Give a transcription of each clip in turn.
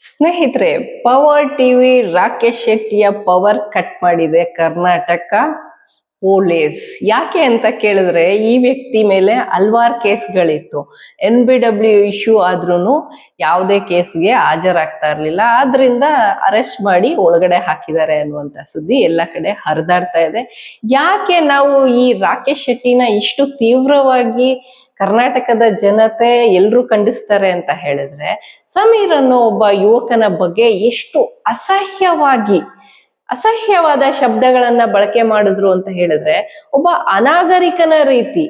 ಸ್ನೇಹಿತರೆ power TV Rakesh ಶೆಟ್ಟಿಯ power cut ಮಾಡಿದೆ ಕರ್ನಾಟಕ. ಪೊಲೀಸ್. ಯಾಕೆ ಅಂತ ಕೇಳಿದ್ರೆ ಈ ವ್ಯಕ್ತಿ ಮೇಲೆ ಹಲ್ವಾರು ಕೇಸ್ಗಳಿತ್ತು. ಎನ್ ಬಿ ಡಬ್ಲ್ಯೂ ಇಶ್ಯೂ ಆದ್ರೂ ಯಾವುದೇ ಕೇಸ್ಗೆ ಹಾಜರಾಗ್ತಾ ಇರ್ಲಿಲ್ಲ. ಆದ್ರಿಂದ ಅರೆಸ್ಟ್ ಮಾಡಿ ಒಳಗಡೆ ಹಾಕಿದ್ದಾರೆ ಅನ್ನುವಂತ ಸುದ್ದಿ ಎಲ್ಲ ಕಡೆ ಹರಿದಾಡ್ತಾ ಇದೆ. ಯಾಕೆ ನಾವು ಈ ರಾಕೇಶ್ ಶೆಟ್ಟಿನ ಇಷ್ಟು ತೀವ್ರವಾಗಿ ಕರ್ನಾಟಕದ ಜನತೆ ಎಲ್ಲರೂ ಖಂಡಿಸ್ತಾರೆ ಅಂತ ಹೇಳಿದ್ರೆ ಸಮೀರ್ ಅನ್ನೋ ಒಬ್ಬ ಯುವಕನ ಬಗ್ಗೆ ಎಷ್ಟು ಅಸಹ್ಯವಾಗಿ ಅಸಹ್ಯವಾದ ಶಬ್ದಗಳನ್ನ ಬಳಕೆ ಮಾಡಿದ್ರು ಅಂತ ಹೇಳಿದ್ರೆ ಒಬ್ಬ ಅನಾಗರಿಕನ ರೀತಿ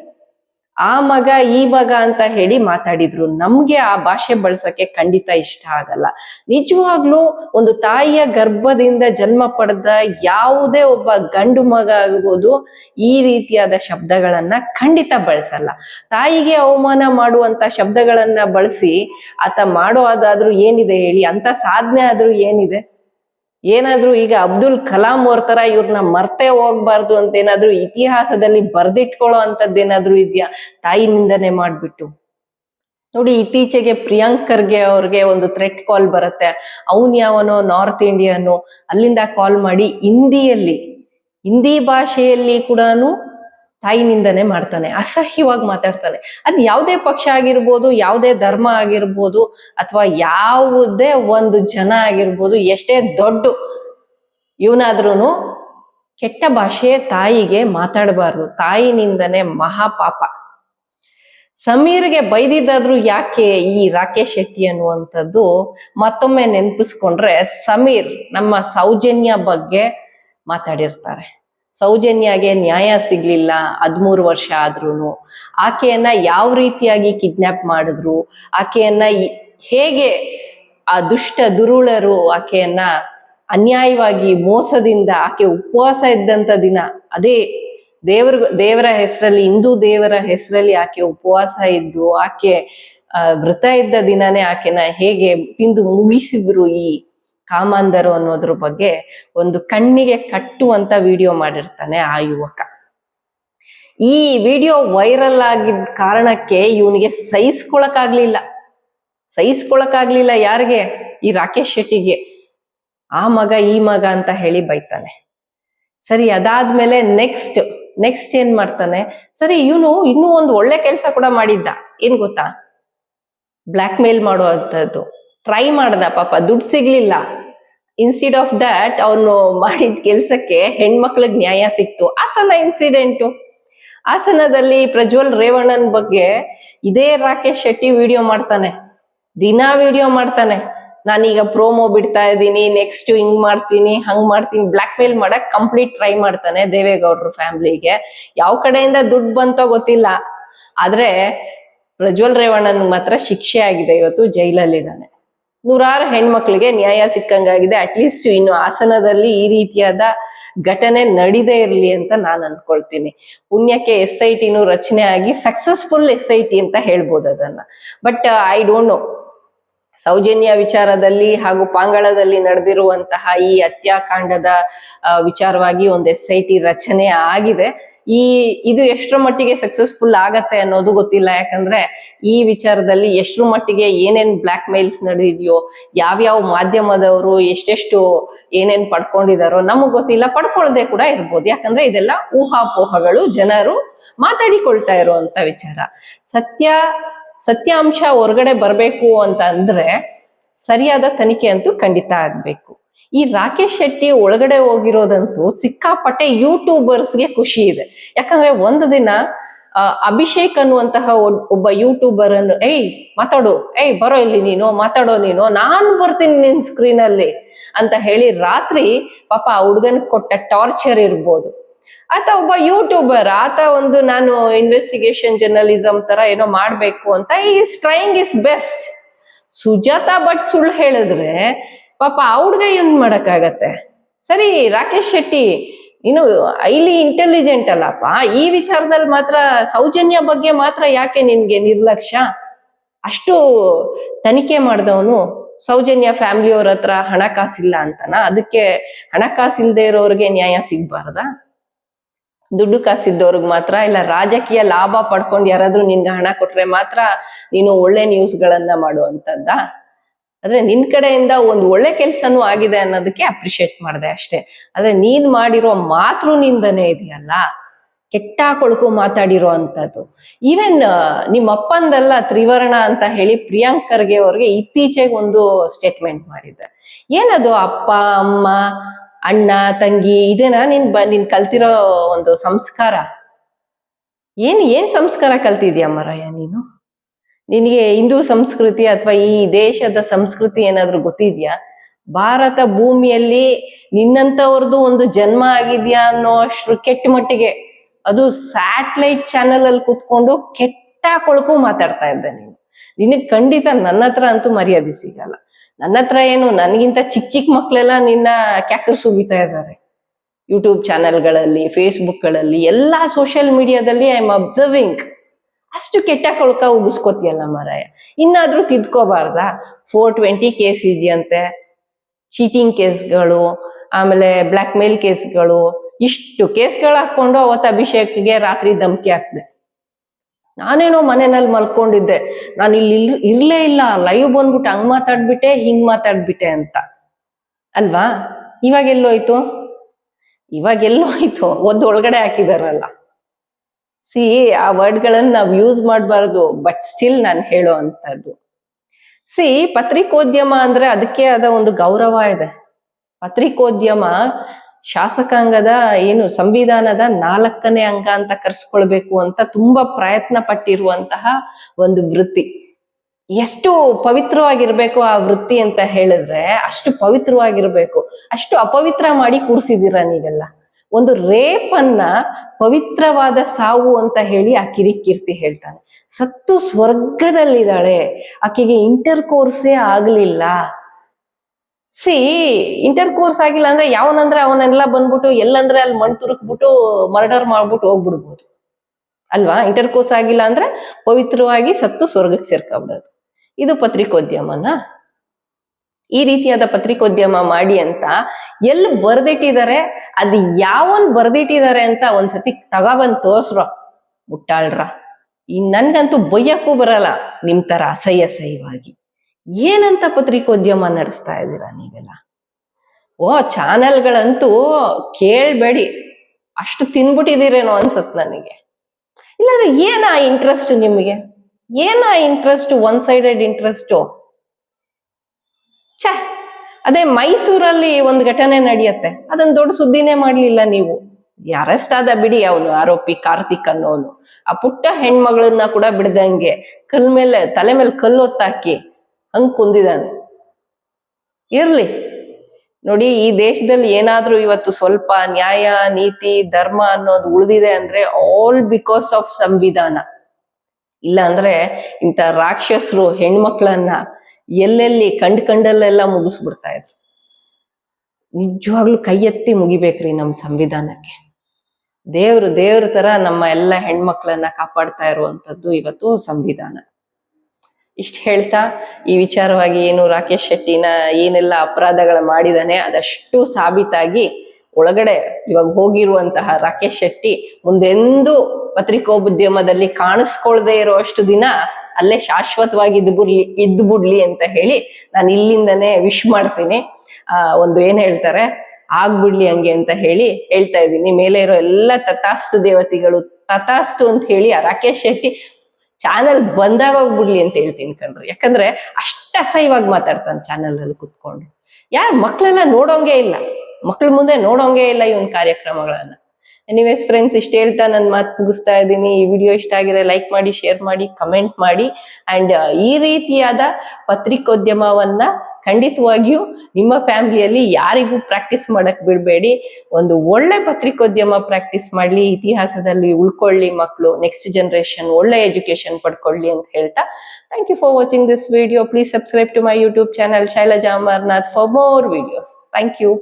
ಆ ಮಗ, ಈ ಮಗ ಅಂತ ಹೇಳಿ ಮಾತಾಡಿದ್ರು. ನಮ್ಗೆ ಆ ಭಾಷೆ ಬಳಸಕ್ಕೆ ಖಂಡಿತ ಇಷ್ಟ ಆಗಲ್ಲ. ನಿಜವಾಗ್ಲೂ ಒಂದು ತಾಯಿಯ ಗರ್ಭದಿಂದ ಜನ್ಮ ಪಡೆದ ಯಾವುದೇ ಒಬ್ಬ ಗಂಡು ಮಗ ಆಗ್ಬೋದು ಈ ರೀತಿಯಾದ ಶಬ್ದಗಳನ್ನ ಖಂಡಿತ ಬಳಸಲ್ಲ. ತಾಯಿಗೆ ಅವಮಾನ ಮಾಡುವಂತ ಶಬ್ದಗಳನ್ನ ಬಳಸಿ, ಆತ ಮಾಡೋ ಅದಾದ್ರೂ ಏನಿದೆ ಹೇಳಿ, ಅಂತ ಸಾಧನೆ ಆದ್ರೂ ಏನಿದೆ? ಏನಾದ್ರೂ ಈಗ ಅಬ್ದುಲ್ ಕಲಾಂ ಅವ್ರ ತರ ಇವ್ರನ್ನ ಮರ್ತೆ ಹೋಗ್ಬಾರ್ದು ಅಂತ ಏನಾದ್ರೂ ಇತಿಹಾಸದಲ್ಲಿ ಬರ್ದಿಟ್ಕೊಳ್ಳೋ ಅಂತದ್ದೇನಾದ್ರೂ ಇದೆಯಾ? ತಾಯಿನಿಂದನೇ ಮಾಡ್ಬಿಟ್ಟು. ನೋಡಿ, ಇತ್ತೀಚೆಗೆ ಪ್ರಿಯಾಂಕರ್ಗೆ ಅವ್ರಿಗೆ ಒಂದು ಥ್ರೆಟ್ ಕಾಲ್ ಬರುತ್ತೆ. ಅವನ್ ಯಾವನೋ ನಾರ್ತ್ ಇಂಡಿಯನು ಅಲ್ಲಿಂದ ಕಾಲ್ ಮಾಡಿ ಹಿಂದಿಯಲ್ಲಿ, ಹಿಂದಿ ಭಾಷೆಯಲ್ಲಿ ಕೂಡ ತಾಯಿ ನಿಂದನೆ ಮಾಡ್ತಾನೆ, ಅಸಹ್ಯವಾಗಿ ಮಾತಾಡ್ತಾನೆ. ಅದ್ ಯಾವುದೇ ಪಕ್ಷ ಆಗಿರ್ಬೋದು, ಯಾವುದೇ ಧರ್ಮ ಆಗಿರ್ಬೋದು, ಅಥವಾ ಯಾವುದೇ ಒಂದು ಜನ ಆಗಿರ್ಬೋದು, ಎಷ್ಟೇ ದೊಡ್ಡ ಇವನಾದ್ರೂ ಕೆಟ್ಟ ಭಾಷೆ ತಾಯಿಗೆ ಮಾತಾಡಬಾರ್ದು. ತಾಯಿ ನಿಂದನೆ ಮಹಾಪಾಪ. ಸಮೀರ್ಗೆ ಬೈದಿದ್ದಾದ್ರೂ ಯಾಕೆ ಈ ರಾಕೇಶ್ ಶೆಟ್ಟಿ ಅನ್ನುವಂಥದ್ದು ಮತ್ತೊಮ್ಮೆ ನೆನಪಿಸ್ಕೊಂಡ್ರೆ ಸಮೀರ್ ನಮ್ಮ ಸೌಜನ್ಯ ಬಗ್ಗೆ ಮಾತಾಡಿರ್ತಾರೆ. ಸೌಜನ್ಯಗೆ ನ್ಯಾಯ ಸಿಗ್ಲಿಲ್ಲ ಹದ್ಮೂರು ವರ್ಷ ಆದ್ರೂ ಆಕೆಯನ್ನ ಯಾವ ರೀತಿಯಾಗಿ ಕಿಡ್ನಾಪ್ ಮಾಡಿದ್ರು? ಆಕೆಯನ್ನ ಹೇಗೆ ಆ ದುಷ್ಟ ದುರುಳರು ಆಕೆಯನ್ನ ಅನ್ಯಾಯವಾಗಿ ಮೋಸದಿಂದ ಆಕೆ ಉಪವಾಸ ಇದ್ದಂತ ದಿನ, ಅದೇ ದೇವ್ರ, ದೇವರ ಹೆಸರಲ್ಲಿ, ಹಿಂದೂ ದೇವರ ಹೆಸರಲ್ಲಿ ಆಕೆ ಉಪವಾಸ ಇದ್ದು, ಆಕೆ ವ್ರತ ಇದ್ದ ದಿನನೇ ಆಕೆನ ಹೇಗೆ ತಿಂದು ಮುಗಿಸಿದ್ರು ಈ ಕಾಮಾಂಧರು ಅನ್ನೋದ್ರ ಬಗ್ಗೆ ಒಂದು ಕಣ್ಣಿಗೆ ಕಟ್ಟುವಂತ ವಿಡಿಯೋ ಮಾಡಿರ್ತಾನೆ ಆ ಯುವಕ. ಈ ವಿಡಿಯೋ ವೈರಲ್ ಆಗಿದ್ದ ಕಾರಣಕ್ಕೆ ಇವನಿಗೆ ಸಹಿಸ್ಕೊಳಕಾಗ್ಲಿಲ್ಲ. ಸಹಿಸ್ಕೊಳಕಾಗ್ಲಿಲ್ಲ ಯಾರಿಗೆ? ಈ ರಾಕೇಶ್ ಶೆಟ್ಟಿಗೆ. ಆ ಮಗ, ಈ ಮಗ ಅಂತ ಹೇಳಿ ಬೈತಾನೆ. ಸರಿ, ಅದಾದ್ಮೇಲೆ ನೆಕ್ಸ್ಟ್ ನೆಕ್ಸ್ಟ್ ಏನ್ ಮಾಡ್ತಾನೆ? ಸರಿ, ಇವನು ಇನ್ನೂ ಒಂದು ಒಳ್ಳೆ ಕೆಲಸ ಕೂಡ ಮಾಡಿದ್ದ. ಏನ್ ಗೊತ್ತಾ? ಬ್ಲ್ಯಾಕ್ ಮೇಲ್ ಮಾಡೋ ಅಂಥದ್ದು ಟ್ರೈ ಮಾಡ್ದ, ಪಾಪ ದುಡ್ಡು ಸಿಗ್ಲಿಲ್ಲ. ಇನ್ಸ್ಟಿಡ್ ಆಫ್ ದಟ್ ಅವನು ಮಾಡಿದ ಕೆಲಸಕ್ಕೆ ಹೆಣ್ಮಕ್ಳಿಗೆ ನ್ಯಾಯ ಸಿಕ್ತು. ಹಾಸನ ಇನ್ಸಿಡೆಂಟು ಹಾಸನದಲ್ಲಿ ಪ್ರಜ್ವಲ್ ರೇವಣ್ಣನ್ ಬಗ್ಗೆ ಇದೇ ರಾಕೇಶ್ ಶೆಟ್ಟಿ ವಿಡಿಯೋ ಮಾಡ್ತಾನೆ. ದಿನಾ ವಿಡಿಯೋ ಮಾಡ್ತಾನೆ. ನಾನೀಗ ಪ್ರೋಮೋ ಬಿಡ್ತಾ ಇದ್ದೀನಿ ನೆಕ್ಸ್ಟ್ ಹಿಂಗ್ ಮಾಡ್ತೀನಿ, ಹಂಗ್ ಮಾಡ್ತೀನಿ ಬ್ಲ್ಯಾಕ್ ಮೇಲ್ ಮಾಡಕ್ ಕಂಪ್ಲೀಟ್ ಟ್ರೈ ಮಾಡ್ತಾನೆ ದೇವೇಗೌಡರು ಫ್ಯಾಮಿಲಿಗೆ ಯಾವ ಕಡೆಯಿಂದ ದುಡ್ಡು ಬಂತೋ ಗೊತ್ತಿಲ್ಲ. ಆದ್ರೆ ಪ್ರಜ್ವಲ್ ರೇವಣ್ಣನ್ ಮಾತ್ರ ಶಿಕ್ಷೆ ಆಗಿದೆ ಇವತ್ತು ಜೈಲಲ್ಲಿದ್ದಾನೆ. ನೂರಾರು ಹೆಣ್ಮಕ್ಳಿಗೆ ನ್ಯಾಯ ಸಿಕ್ಕಂಗಾಗಿದೆ. ಅಟ್ಲೀಸ್ಟ್ ಇನ್ನು ಹಾಸನದಲ್ಲಿ ಈ ರೀತಿಯಾದ ಘಟನೆ ನಡೀದೇ ಇರಲಿ ಅಂತ ನಾನು ಅನ್ಕೊಳ್ತೀನಿ. ಪುಣ್ಯಕ್ಕೆ ಎಸ್ ಐ ಟಿನೂ ರಚನೆ ಆಗಿ ಸಕ್ಸಸ್ಫುಲ್ ಎಸ್ ಐ ಟಿ ಅಂತ ಹೇಳ್ಬೋದು ಅದನ್ನ. But I don't know Sowjanya ವಿಚಾರದಲ್ಲಿ ಹಾಗೂ ಪಾಂಗಳದಲ್ಲಿ ನಡೆದಿರುವಂತಹ ಈ ಹತ್ಯಾಕಾಂಡದ ವಿಚಾರವಾಗಿ ಒಂದು ಎಸ್ ಐ ಟಿ ರಚನೆ ಆಗಿದೆ. ಈ, ಇದು ಎಷ್ಟರ ಮಟ್ಟಿಗೆ ಸಕ್ಸಸ್ಫುಲ್ ಆಗತ್ತೆ ಅನ್ನೋದು ಗೊತ್ತಿಲ್ಲ. ಯಾಕಂದ್ರೆ ಈ ವಿಚಾರದಲ್ಲಿ ಎಷ್ಟರ ಮಟ್ಟಿಗೆ ಏನೇನ್ ಬ್ಲ್ಯಾಕ್ ಮೇಲ್ಸ್ ನಡೆದಿದೆಯೋ, ಯಾವ್ಯಾವ ಮಾಧ್ಯಮದವರು ಎಷ್ಟೆಷ್ಟು ಏನೇನ್ ಪಡ್ಕೊಂಡಿದಾರೋ ನಮಗ್ ಗೊತ್ತಿಲ್ಲ. ಪಡ್ಕೊಳ್ಳದೆ ಕೂಡ ಇರ್ಬೋದು. ಯಾಕಂದ್ರೆ ಇದೆಲ್ಲ ಊಹಾಪೋಹಗಳು ಜನರು ಮಾತಾಡಿಕೊಳ್ತಾ ಇರುವಂತ ವಿಚಾರ. ಸತ್ಯ ಸತ್ಯಾಂಶ ಹೊರಗಡೆ ಬರಬೇಕು ಅಂತ ಅಂದ್ರೆ ಸರಿಯಾದ ತನಿಖೆ ಅಂತೂ ಖಂಡಿತ ಆಗ್ಬೇಕು. ಈ ರಾಕೇಶ್ ಶೆಟ್ಟಿ ಒಳಗಡೆ ಹೋಗಿರೋದಂತೂ ಸಿಕ್ಕಾಪಟ್ಟೆ ಯೂಟ್ಯೂಬರ್ಸ್ಗೆ ಖುಷಿ ಇದೆ. ಯಾಕಂದ್ರೆ ಒಂದು ದಿನ ಅಭಿಷೇಕ್ ಅನ್ನುವಂತಹ ಒಬ್ಬ ಯೂಟ್ಯೂಬರ್ ಅನ್ನು, ಏಯ್, ಮಾತಾಡು, ಏಯ್, ಬರೋ ಇಲ್ಲಿ ನೀನು, ಮಾತಾಡೋ ನೀನು, ನಾನು ಬರ್ತೀನಿ ನಿನ್ ಸ್ಕ್ರೀನ್ ಅಲ್ಲಿ ಅಂತ ಹೇಳಿ ರಾತ್ರಿ ಪಾಪ ಆ ಹುಡುಗನ್ ಕೊಟ್ಟ ಟಾರ್ಚರ್ ಇರ್ಬೋದು. ಆತ ಒಬ್ಬ ಯೂಟ್ಯೂಬರ್ ಆತ ಒಂದು ನಾನು ಇನ್ವೆಸ್ಟಿಗೇಷನ್ ಜರ್ನಲಿಸಮ್ ತರ ಏನೋ ಮಾಡ್ಬೇಕು ಅಂತ is trying his best Sujatha Bhat ಸುಳ್ಳು ಹೇಳಿದ್ರೆ ಪಾಪ ಅವ್ಡ್ಗೆ ಏನ್ ಮಾಡಕ್ಕಾಗತ್ತೆ? ಸರಿ, ರಾಕೇಶ್ ಶೆಟ್ಟಿ, ಇನ್ನು ಐಲಿ ಇಂಟೆಲಿಜೆಂಟ್ ಅಲ್ಲಪ್ಪ, ಈ ವಿಚಾರದಲ್ಲಿ ಮಾತ್ರ ಸೌಜನ್ಯ ಬಗ್ಗೆ ಮಾತ್ರ ಯಾಕೆ ನಿನ್ಗೆ ನಿರ್ಲಕ್ಷ್ಯ? ಅಷ್ಟು ತನಿಖೆ ಮಾಡಿದವನು ಸೌಜನ್ಯ ಫ್ಯಾಮಿಲಿಯವ್ರ ಹತ್ರ ಹಣಕಾಸಿಲ್ಲ ಅಂತನಾ? ಅದಕ್ಕೆ ಹಣಕಾಸಿಲ್ದೇ ಇರೋರಿಗೆ ನ್ಯಾಯ ಸಿಗ್ಬಾರ್ದಾ? ದುಡ್ಡು ಕಾಸಿದ್ದವ್ರಿಗೆ ಮಾತ್ರ, ಇಲ್ಲ ರಾಜಕೀಯ ಲಾಭ ಪಡ್ಕೊಂಡು ಯಾರಾದ್ರೂ ನಿನ್ಗೆ ಹಣ ಕೊಟ್ರೆ ಮಾತ್ರ ನೀನು ಒಳ್ಳೆ ನ್ಯೂಸ್ಗಳನ್ನ ಮಾಡುವಂತದ್ದ ಆದ್ರೆ ನಿನ್ ಕಡೆಯಿಂದ ಒಂದು ಒಳ್ಳೆ ಕೆಲ್ಸನೂ ಆಗಿದೆ ಅನ್ನೋದಕ್ಕೆ ಅಪ್ರಿಶಿಯೇಟ್ ಮಾಡಿದೆ ಅಷ್ಟೇ. ಆದ್ರೆ ನೀನ್ ಮಾಡಿರೋ ಮಾತೃ ನಿಂದನೆ ಇದೆಯಲ್ಲ? ಕೆಟ್ಟ ಕೊಳಕು ಮಾತಾಡಿರೋ ಅಂಥದ್ದು. ಈವನ್ ನಿಮ್ಮ ಅಪ್ಪಂದಲ್ಲ ತ್ರಿವರ್ಣ ಅಂತ ಹೇಳಿ ಪ್ರಿಯಾಂಕರ್ಗೆ ಅವ್ರಿಗೆ ಇತ್ತೀಚೆಗೆ ಒಂದು ಸ್ಟೇಟ್ಮೆಂಟ್ ಮಾಡಿದ್ದಾರೆ ಏನದು ಅಪ್ಪ, ಅಮ್ಮ ಅಣ್ಣ, ತಂಗಿ, ಇದೇನಾ ನೀನ್ ಬ, ನೀನ್ ಕಲ್ತಿರೋ ಒಂದು ಸಂಸ್ಕಾರ? ಏನ್ ಏನ್ ಸಂಸ್ಕಾರ ಕಲ್ತಿದ್ಯಾ ಮರಯ್ಯ ನೀನು? ನಿನಗೆ ಹಿಂದೂ ಸಂಸ್ಕೃತಿ ಅಥವಾ ಈ ದೇಶದ ಸಂಸ್ಕೃತಿ ಏನಾದ್ರೂ ಗೊತ್ತಿದ್ಯಾ? ಭಾರತ ಭೂಮಿಯಲ್ಲಿ ನಿನ್ನಂತವ್ರದ್ದು ಒಂದು ಜನ್ಮ ಆಗಿದ್ಯಾ ಅನ್ನೋ ಅಷ್ಟು ಕೆಟ್ಟ ಮಟ್ಟಿಗೆ. ಅದು ಸ್ಯಾಟಲೈಟ್ ಚಾನೆಲ್ ಅಲ್ಲಿ ಕೂತ್ಕೊಂಡು ಕೆಟ್ಟ ಕೊಳಕು ಮಾತಾಡ್ತಾ ಇದ್ದೆ ನೀನು. ನಿನಗೆ ಖಂಡಿತ ನನ್ನ ಹತ್ರ ಅಂತೂ ಮರ್ಯಾದೆ ಸಿಗಲ್ಲ. ನನ್ನ ಹತ್ರ ಏನು, ನನಗಿಂತ ಚಿಕ್ಕ ಚಿಕ್ಕ ಮಕ್ಕಳೆಲ್ಲ ನಿನ್ನ ಕ್ಯಾಕರ್ ಸುಗಿತಾ ಇದ್ದಾರೆ. ಯೂಟ್ಯೂಬ್ ಚಾನೆಲ್ಗಳಲ್ಲಿ ಫೇಸ್ಬುಕ್ಗಳಲ್ಲಿ ಎಲ್ಲ ಸೋಷಿಯಲ್ ಮೀಡಿಯಾದಲ್ಲಿ ಐ ಆಮ್ ಅಬ್ಸರ್ವಿಂಗ್ ಅಷ್ಟು ಕೆಟ್ಟ ಕೊಳಕ ಉಗಿಸ್ಕೋತಿಯಲ್ಲ ಮಾರಾಯ. ಇನ್ನಾದ್ರೂ ತಿದ್ಕೋಬಾರ್ದಾ? ಫೋರ್ ಟ್ವೆಂಟಿ ಕೇಸ್ ಇದೆಯಂತೆ ಚೀಟಿಂಗ್ ಕೇಸ್ಗಳು ಆಮೇಲೆ ಬ್ಲ್ಯಾಕ್ ಮೇಲ್ ಕೇಸ್ಗಳು ಇಷ್ಟು ಕೇಸ್ಗಳು ಹಾಕೊಂಡು ಅವತ್ತು ಅಭಿಷೇಕ್ಗೆ ರಾತ್ರಿ ಧಮಕಿ ಹಾಕ್ದೆ. ನಾನೇನೋ ಮನೆಯಲ್ಲಿ ಮಲ್ಕೊಂಡಿದ್ದೆ. ನಾನು ಇಲ್ಲಿ ಇರಲೇ ಇಲ್ಲ ಲೈವ್ ಬಂದ್ಬಿಟ್ಟು ಹಂಗ್ ಮಾತಾಡ್ಬಿಟ್ಟೆ, ಹಿಂಗ್ ಮಾತಾಡ್ಬಿಟ್ಟೆ ಅಂತ. ಅಲ್ವಾ? ಇವಾಗ ಎಲ್ಲೋಯ್ತು? ಇವಾಗ ಎಲ್ಲೋಯ್ತು. ಒದ್ದು ಒಳಗಡೆ ಹಾಕಿದಾರಲ್ಲ. ಸಿ ಆ ವರ್ಡ್ಗಳನ್ನು ನಾವು ಯೂಸ್ ಮಾಡಬಾರದು ಬಟ್ ಸ್ಟಿಲ್ ನಾನು ಹೇಳೋ ಅಂತದ್ದು. ಸಿ ಪತ್ರಿಕೋದ್ಯಮ ಅಂದ್ರೆ ಅದಕ್ಕೆ ಆದ ಒಂದು ಗೌರವ ಇದೆ. ಪತ್ರಿಕೋದ್ಯಮ ಶಾಸಕಾಂಗದ ಏನು ಸಂವಿಧಾನದ ನಾಲ್ಕನೇ ಅಂಗ ಅಂತ ಕರ್ಸ್ಕೊಳ್ಬೇಕು ಅಂತ ತುಂಬಾ ಪ್ರಯತ್ನ ಪಟ್ಟಿರುವಂತಹ ಒಂದು ವೃತ್ತಿ. ಎಷ್ಟು ಪವಿತ್ರವಾಗಿರ್ಬೇಕು ಆ ವೃತ್ತಿ ಅಂತ ಹೇಳಿದ್ರೆ ಅಷ್ಟು ಪವಿತ್ರವಾಗಿರ್ಬೇಕು. ಅಷ್ಟು ಅಪವಿತ್ರ ಮಾಡಿ ಕೂರ್ಸಿದಿರ ನೀವೆಲ್ಲ. ಒಂದು ರೇಪನ್ನ ಪವಿತ್ರವಾದ ಸಾವು ಅಂತ ಹೇಳಿ ಆ ಕಿರಿಕೀರ್ತಿ ಹೇಳ್ತಾನೆ. ಸತ್ತು ಸ್ವರ್ಗದಲ್ಲಿದ್ದಾಳೆ. ಆಕೆಗೆ ಇಂಟರ್ ಕೋರ್ಸೇ ಆಗ್ಲಿಲ್ಲ. ಸಿ ಇಂಟರ್ ಕೋರ್ಸ್ ಆಗಿಲ್ಲ ಅಂದ್ರೆ ಯಾವನಂದ್ರೆ ಅವನೆಲ್ಲ ಬಂದ್ಬಿಟ್ಟು ಎಲ್ಲಂದ್ರೆ ಅಲ್ಲಿ ಮಣ್ ತುರುಕ್ಬಿಟ್ಟು ಮರ್ಡರ್ ಮಾಡ್ಬಿಟ್ಟು ಹೋಗ್ಬಿಡ್ಬೋದು. ಅಲ್ವಾ? ಇಂಟರ್ ಕೋರ್ಸ್ ಆಗಿಲ್ಲ ಅಂದ್ರೆ ಪವಿತ್ರವಾಗಿ ಸತ್ತು ಸ್ವರ್ಗಕ್ಕೆ ಸೇರ್ಕೊಬಿಡೋದು. ಇದು ಪತ್ರಿಕೋದ್ಯಮನ? ಈ ರೀತಿಯಾದ ಪತ್ರಿಕೋದ್ಯಮ ಮಾಡಿ ಅಂತ ಎಲ್ಲಿ ಬರ್ದಿಟ್ಟಿದ್ದಾರೆ ಅದು ಯಾವನ್ ಬರ್ದಿಟ್ಟಿದ್ದಾರೆ ಅಂತ ಒಂದ್ಸತಿ ತಗೊಬಂದ್ ತೋರ್ಸ್ರ, ಮುಟ್ಟಾಳ್ರ. ಈ ನನ್ಗಂತೂ ಬೈಯಕ್ಕೂ ಬರಲ್ಲ, ನಿಮ್ ತರ ಅಸಹ್ಯ ಸಹ್ಯವಾಗಿ ಏನಂತ ಪತ್ರಿಕೋದ್ಯಮ ನಡೆಸ್ತಾ ಇದ್ದೀರಾ ನೀವೆಲ್ಲ? ಓ, ಚಾನೆಲ್ಗಳಂತೂ ಕೇಳಬೇಡಿ. ಅಷ್ಟು ತಿನ್ಬಿಟ್ಟಿದ್ದೀರೇನೋ ಅನ್ಸತ್ ನನಗೆ. ಇಲ್ಲಾಂದ್ರೆ ಏನ ಇಂಟ್ರೆಸ್ಟ್ ನಿಮಗೆ? ಏನ ಇಂಟ್ರೆಸ್ಟ್ ಒನ್ ಸೈಡೆಡ್ ಇಂಟ್ರೆಸ್ಟು ಛೆ, ಅದೇ ಮೈಸೂರಲ್ಲಿ ಒಂದು ಘಟನೆ ನಡೆಯುತ್ತೆ. ಅದನ್ನ ದೊಡ್ಡ ಸುದ್ದಿನೇ ಮಾಡ್ಲಿಲ್ಲ ನೀವು. ಅರೆಸ್ಟ್ ಆದ ಬಿಡಿ ಅವನು, ಆರೋಪಿ ಕಾರ್ತಿಕ್ ಅನ್ನೋನು. ಆ ಪುಟ್ಟ ಹೆಣ್ಮಗಳನ್ನ ಕೂಡ ಬಿಡ್ದಂಗೆ ಕಲ್ ಮೇಲೆ ತಲೆ ಮೇಲೆ ಕಲ್ಲು ಹೊತ್ತಾಕಿ ಹಂಗ್ ಕುಂದಿದ್ದಾನೆ. ಇರ್ಲಿ. ನೋಡಿ, ಈ ದೇಶದಲ್ಲಿ ಏನಾದ್ರೂ ಇವತ್ತು ಸ್ವಲ್ಪ ನ್ಯಾಯ, ನೀತಿ, ಧರ್ಮ ಅನ್ನೋದು ಉಳಿದಿದೆ ಅಂದ್ರೆ ಆಲ್ ಬಿಕಾಸ್ ಆಫ್ ಸಂವಿಧಾನ. ಇಲ್ಲ ಅಂದ್ರೆ ಇಂಥ ರಾಕ್ಷಸರು, ಹೆಣ್ಮಕ್ಳನ್ನ ಎಲ್ಲೆಲ್ಲಿ ಕಂಡ್ ಕಂಡಲ್ಲೆಲ್ಲ ಮುಗಿಸ್ಬಿಡ್ತಾ ಇದ್ರು. ನಿಜವಾಗ್ಲೂ ಕೈ ಎತ್ತಿ ಮುಗಿಬೇಕ್ರಿ ನಮ್ಮ ಸಂವಿಧಾನಕ್ಕೆ. ದೇವ್ರು ದೇವ್ರ ತರ ನಮ್ಮ ಎಲ್ಲ ಹೆಣ್ಮಕ್ಳನ್ನ ಕಾಪಾಡ್ತಾ ಇರುವಂತದ್ದು ಇವತ್ತು ಸಂವಿಧಾನ. ಇಷ್ಟ ಹೇಳ್ತಾ ಈ ವಿಚಾರವಾಗಿ ಏನು ರಾಕೇಶ್ ಶೆಟ್ಟಿನ ಏನೆಲ್ಲ ಅಪರಾಧಗಳ ಮಾಡಿದಾನೆ ಅದಷ್ಟು ಸಾಬೀತಾಗಿ ಒಳಗಡೆ ಇವಾಗ ಹೋಗಿರುವಂತಹ ರಾಕೇಶ್ ಶೆಟ್ಟಿ ಮುಂದೆಂದೂ ಪತ್ರಿಕೋದ್ಯಮದಲ್ಲಿ ಕಾಣಿಸ್ಕೊಳ್ದೇ ಇರುವಷ್ಟು ದಿನ ಅಲ್ಲೇ ಶಾಶ್ವತವಾಗಿ ಇದ್ದು ಬಿಡ್ಲಿ ಇದ್ದು ಬಿಡ್ಲಿ ಅಂತ ಹೇಳಿ ನಾನು ಇಲ್ಲಿಂದನೇ ವಿಶ್ ಮಾಡ್ತೀನಿ. ಆ, ಒಂದು ಏನ್ ಹೇಳ್ತಾರೆ? ಆಗ್ಬಿಡ್ಲಿ ಹಂಗೆ ಅಂತ ಹೇಳಿ ಹೇಳ್ತಾ ಇದ್ದೀನಿ. ಮೇಲೆ ಇರೋ ಎಲ್ಲ ತಥಾಸ್ತು ದೇವತೆಗಳು, ತಥಾಸ್ತು ಅಂತ ಹೇಳಿ ಆ ರಾಕೇಶ್ ಶೆಟ್ಟಿ ಚಾನೆಲ್ ಬಂದಾಗ ಹೋಗ್ಬಿಡ್ಲಿ ಅಂತ ಹೇಳ್ತೀನಿ ಕಣ್ರಿ. ಯಾಕಂದ್ರೆ ಅಷ್ಟ ಅಸಹ್ಯವಾಗಿ ಮಾತಾಡ್ತಾನೆ ಚಾನೆಲ್ ಅಲ್ಲಿ ಕುತ್ಕೊಂಡು. ಯಾರು ಮಕ್ಳೆಲ್ಲ ನೋಡೋಂಗೆ ಇಲ್ಲ. ಮಕ್ಳ ಮುಂದೆ ನೋಡೋಂಗೆ ಇಲ್ಲ ಇವನ್ ಕಾರ್ಯಕ್ರಮಗಳನ್ನ. ಎನಿವೇಸ್ ಫ್ರೆಂಡ್ಸ್ ಇಷ್ಟ ಹೇಳ್ತಾ ನನ್ನ ಮಾತು ಮುಗಿಸ್ತಾ ಇದ್ದೀನಿ. ಈ ವಿಡಿಯೋ ಇಷ್ಟ ಆಗಿದೆ ಲೈಕ್ ಮಾಡಿ ಶೇರ್ ಮಾಡಿ ಕಮೆಂಟ್ ಮಾಡಿ. ಅಂಡ್ ಈ ರೀತಿಯಾದ ಪತ್ರಿಕೋದ್ಯಮವನ್ನ ಖಂಡಿತವಾಗಿಯೂ ನಿಮ್ಮ ಫ್ಯಾಮಿಲಿಯಲ್ಲಿ ಯಾರಿಗೂ ಪ್ರಾಕ್ಟೀಸ್ ಮಾಡಕ್ ಬಿಡಬೇಡಿ. ಒಂದು ಒಳ್ಳೆ ಪತ್ರಿಕೋದ್ಯಮ ಪ್ರಾಕ್ಟೀಸ್ ಮಾಡಲಿ, ಇತಿಹಾಸದಲ್ಲಿ ಉಳ್ಕೊಳ್ಳಿ ಮಕ್ಕಳು ನೆಕ್ಸ್ಟ್ ಜನರೇಷನ್ ಒಳ್ಳೆ ಎಜುಕೇಶನ್ ಪಡ್ಕೊಳ್ಳಿ ಅಂತ ಹೇಳ್ತಾ. Thank you for watching this video please subscribe to my YouTube channel Shailaja Amarnath for more videos thank you